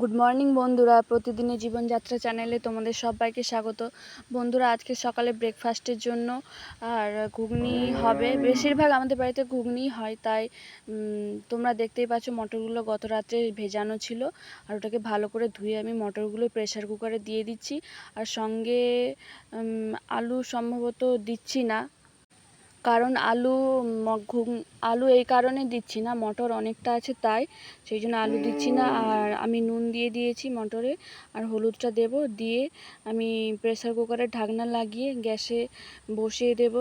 Good morning বন্ধুরা। প্রতিদিনের জীবনযাত্রা চ্যানেলে তোমাদের সবাইকে স্বাগত। বন্ধুরা, আজকে সকালে ব্রেকফাস্টের জন্য আর ঘুগনি হবে। বেশিরভাগ আমাদের বাড়িতে ঘুগনি হয়, তাই তোমরা দেখতেই পাচ্ছ মটরগুলো গত রাত্রে ভেজানো ছিল। আর ওটাকে ভালো করে ধুয়ে আমি মটরগুলো প্রেসার কুকারে দিয়ে দিচ্ছি। আর সঙ্গে আলু সম্ভবত দিচ্ছি না। কারণ আলু ঘুম, আলু এই কারণে দিচ্ছি না, মটর অনেকটা আছে তাই, সেই জন্য আলু দিচ্ছি না, আর আমি নুন দিয়ে দিয়েছি মটরে, আর হলুদটা দেব, দিয়ে আমি প্রেসার কুকারের ঢাকনা লাগিয়ে গ্যাসে বসিয়ে দেব।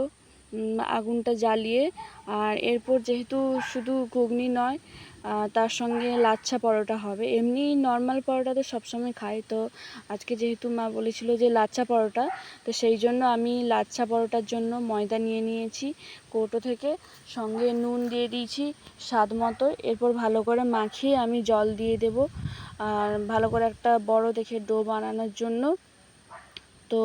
আগুনটা জ্বালিয়ে, আর এরপর যেহেতু শুধু ঘুগনি নয় তার সঙ্গে লাচ্ছা পরোটা হবে। এমনি নর্মাল পরোটা তো সবসময় খাই। তো আজকে যেহেতু মা বলেছিল যে লাচ্ছা পরোটা, তো সেই জন্য আমি লাচ্ছা পরোটার জন্য ময়দা নিয়ে নিয়েছি, কৌটো থেকে সঙ্গে নুন দিয়ে দিয়েছি স্বাদ মতো। এরপর ভালো করে মাখিয়ে আমি জল দিয়ে দেব, আর ভালো করে একটা বড় দেখে ডো বানানোর জন্য তো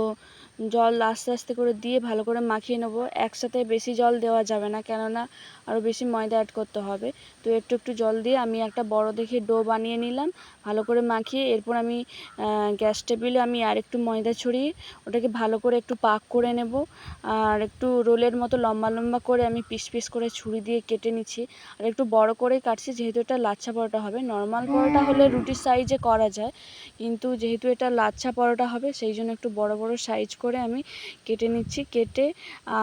জল আস্তে আস্তে করে দিয়ে ভালো করে মাখিয়ে নেব। একসাথে বেশি জল দেওয়া যাবে না, কেননা আরও বেশি ময়দা অ্যাড করতে হবে। তো একটু একটু জল দিয়ে আমি একটা বড় দেখে ডো বানিয়ে নিলাম, ভালো করে মাখিয়ে এরপর আমি গ্যাস টেবিলে আমি আর একটু ময়দা ছড়িয়ে ওটাকে ভালো করে একটু পাক করে নেব। আর একটু রোলের মতো লম্বা লম্বা করে আমি পিস পিস করে ছুরি দিয়ে কেটে নিচ্ছি। আর একটু বড় করে কাটছি, যেহেতু এটা লাচ্ছা পরোটা হবে। নর্মাল পরোটা হলে রুটির সাইজে করা যায়, কিন্তু যেহেতু এটা লাচ্ছা পরোটা হবে, সেই জন্য একটু বড় বড় বড় সাইজ করে আমি কেটে নিচ্ছি, কেটে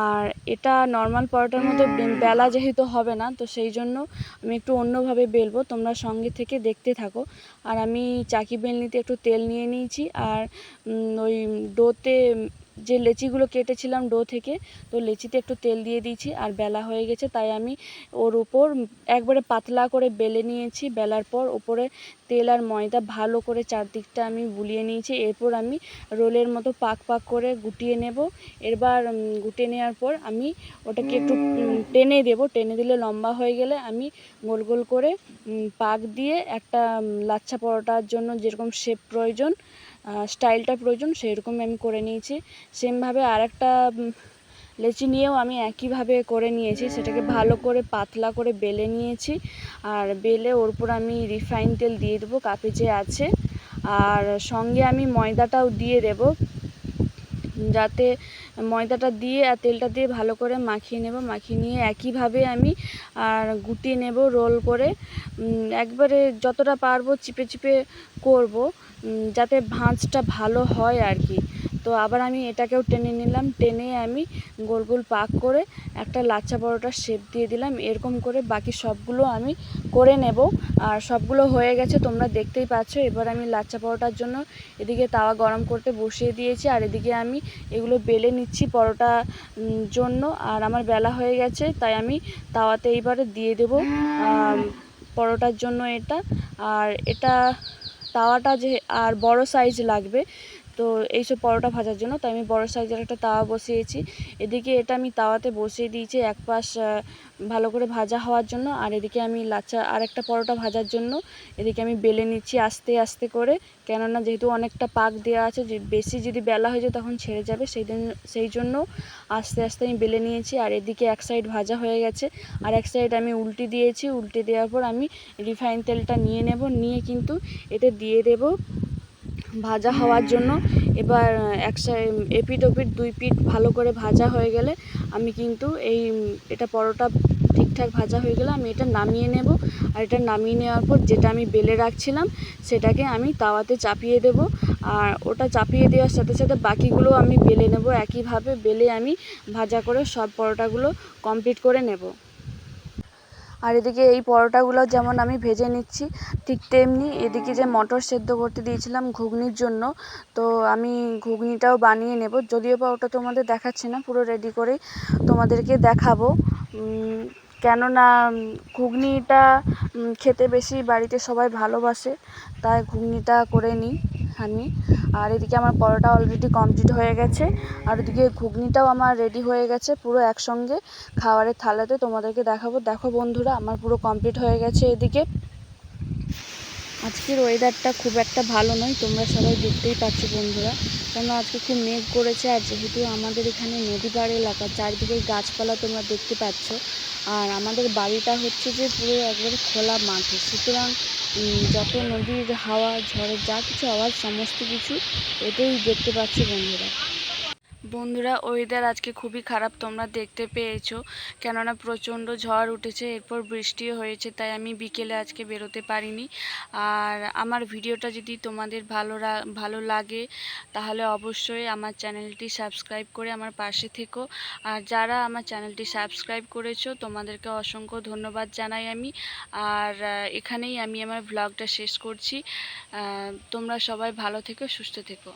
আর এটা নর্মাল পরোটার মতো বেলা যেহেতু হবে না, তো সেই জন্য আমি একটু অন্যভাবে বেলবো। তোমরা সঙ্গে থেকে দেখতে থাকো। আর আমি চাকি বেলনিতে একটু তেল নিয়ে নিয়েছি আর ওই ডোতে যে লেচিগুলো কেটেছিলাম ডো থেকে, তো লেচিতে একটু তেল দিয়ে দিয়েছি আর বেলা হয়ে গেছে, তাই আমি ওর উপর একবারে পাতলা করে বেলে নিয়েছি। বেলার পর উপরে তেল আর ময়দা ভালো করে চারদিকটা আমি বুলিয়ে নিয়েছি। এরপর আমি রোলের মতো পাক পাক করে গুটিয়ে নেব। এবার গুটিয়ে নেওয়ার পর আমি ওটাকে একটু টেনে দেব। টেনে দিলে লম্বা হয়ে গেলে আমি গোল গোল করে পাক দিয়ে একটা লাচ্ছা পরোটার জন্য যেরকম শেপ প্রয়োজন স্টাইলটা প্রয়োজন, সেরকমই আমি করে নিয়েছি। সেমভাবে আর একটা লেচি নিয়েও আমি একইভাবে করে নিয়েছি। সেটাকে ভালো করে পাতলা করে বেলে নিয়েছি। আর বেলে ওর উপর আমি রিফাইন তেল দিয়ে দেবো, কাপে যে আছে। আর সঙ্গে আমি ময়দাটাও দিয়ে দেব। যাতে ময়দাটা দিয়ে আর তেলটা দিয়ে ভালো করে মাখিয়ে নেব। মাখিয়ে নিয়ে একইভাবে আমি আর গুটিয়ে নেব রোল করে। একবারে যতটা পারব চিপে চিপে করব। যাতে ভাঁজটা ভালো হয় আর কি। তো আবার আমি এটাকেও টেনে নিলাম। টেনে আমি গোল গোল পাক করে একটা লাচ্ছা পরোটার শেপ দিয়ে দিলাম। এরকম করে বাকি সবগুলো আমি করে নেব। আর সবগুলো হয়ে গেছে, তোমরা দেখতেই পাচ্ছ। এবার আমি লাচ্ছা পরোটার জন্য এদিকে তাওয়া গরম করতে বসিয়ে দিয়েছি। আর এদিকে আমি এগুলো বেলে নিচ্ছি পরোটা জন্য। আর আমার বেলা হয়ে গেছে, তাই আমি তাওয়াতে এইবারে দিয়ে দেব পরোটার জন্য এটা। আর এটা তাওয়াটা যে, আর বড় সাইজ লাগবে তো এইসব পরোটা ভাজার জন্য, তাই আমি বড় সাইজের একটা তাওয়া বসিয়েছি। এদিকে এটা আমি তাওয়াতে বসিয়ে দিয়েছি এক পাশ ভালো করে ভাজা হওয়ার জন্য, আর এদিকে আমি লাচ্চা আর একটা পরোটা ভাজার জন্য, এদিকে আমি বেলে নিচ্ছি আস্তে আস্তে করে, কেননা যেহেতু অনেকটা পাক দেওয়া আছে, যে বেশি যদি বেলা হয়ে যায় তখন ছেড়ে যাবে, সেই সেই জন্য আস্তে আস্তে আমি বেলে নিয়েছি, আর এদিকে এক সাইড ভাজা হয়ে গেছে, আর এক সাইড আমি উল্টে দিয়েছি, উল্টে দেওয়ার পর আমি রিফাইন তেলটা নিয়ে নেব, নিয়ে কিন্তু এতে দিয়ে দেব ভাজা হওয়ার জন্য। এবার এক এপিট ওপিট দুই পিঠ ভালো করে ভাজা হয়ে গেলে আমি কিন্তু এই, এটা পরোটা ঠিকঠাক ভাজা হয়ে গেলে আমি এটা নামিয়ে নেব। আর এটা নামিয়ে নেওয়ার পর যেটা আমি বেলে রাখছিলাম, সেটাকে আমি তাওয়াতে চাপিয়ে দেব। আর ওটা চাপিয়ে দেওয়ার সাথে সাথে বাকিগুলো আমি বেলে নেব। একইভাবে বেলে আমি ভাজা করে সব পরোটাগুলো কমপ্লিট করে নেব। আর এদিকে এই পরোটাগুলো যেমন আমি ভেজে নিচ্ছি, ঠিক তেমনি এদিকে যে মটর সেদ্ধ করতে দিয়েছিলাম ঘুগনির জন্য, তো আমি ঘুগনিটাও বানিয়ে নেব। যদিও বা ওটা তোমাদের দেখাচ্ছি না, পুরো রেডি করেই তোমাদেরকে দেখাবো। কেননা ঘুগনিটা খেতে বেশি বাড়িতে সবাই ভালোবাসে, তাই ঘুগনিটা করে নিই। আমি আর এদিকে আমার পরোটা অলরেডি কমপ্লিট হয়ে গেছে। আর এদিকে ঘুগনিটাও আমার রেডি হয়ে গেছে পুরো একসঙ্গে খাবারের থালাতে। তোমাদেরকে দেখাবো। দেখো বন্ধুরা, আমার পুরো কমপ্লিট হয়ে গেছে এদিকে। আজকের ওয়েদারটা খুব একটা ভালো নয়, তোমরা সবাই দেখতেই পাচ্ছ বন্ধুরা। কেন আজকে খুব মেঘ করেছে, আর যেহেতু আমাদের এখানে নদী পাড় এলাকা, চারিদিকে গাছপালা তোমরা দেখতে পাচ্ছ। আর আমাদের বাড়িটা হচ্ছে যে পুরো একবারে খোলা মাঠে। সুতরাং যত নদীর হাওয়া ঝড়ের যা কিছু আওয়াজ সমস্ত কিছু এতেই দেখতে পাচ্ছে বন্ধুরা। বন্ধুরা ওয়েদার আজকে খুবই খারাপ, তোমরা দেখতে পেয়েছ। কেননা প্রচণ্ড ঝড় উঠেছে, এরপর বৃষ্টিও হয়েছে, তাই আমি বিকেলে আজকে বেরোতে পারিনি। আর আমার ভিডিওটা যদি তোমাদের ভালো ভালো লাগে, তাহলে অবশ্যই আমার চ্যানেলটি সাবস্ক্রাইব করে আমার পাশে থেকো। আর যারা আমার চ্যানেলটি সাবস্ক্রাইব করেছ, তোমাদেরকে অসংখ্য ধন্যবাদ জানাই আমি। আর এখানেই আমি আমার ভ্লগটা শেষ করছি। তোমরা সবাই ভালো থেকো, সুস্থ থেকো।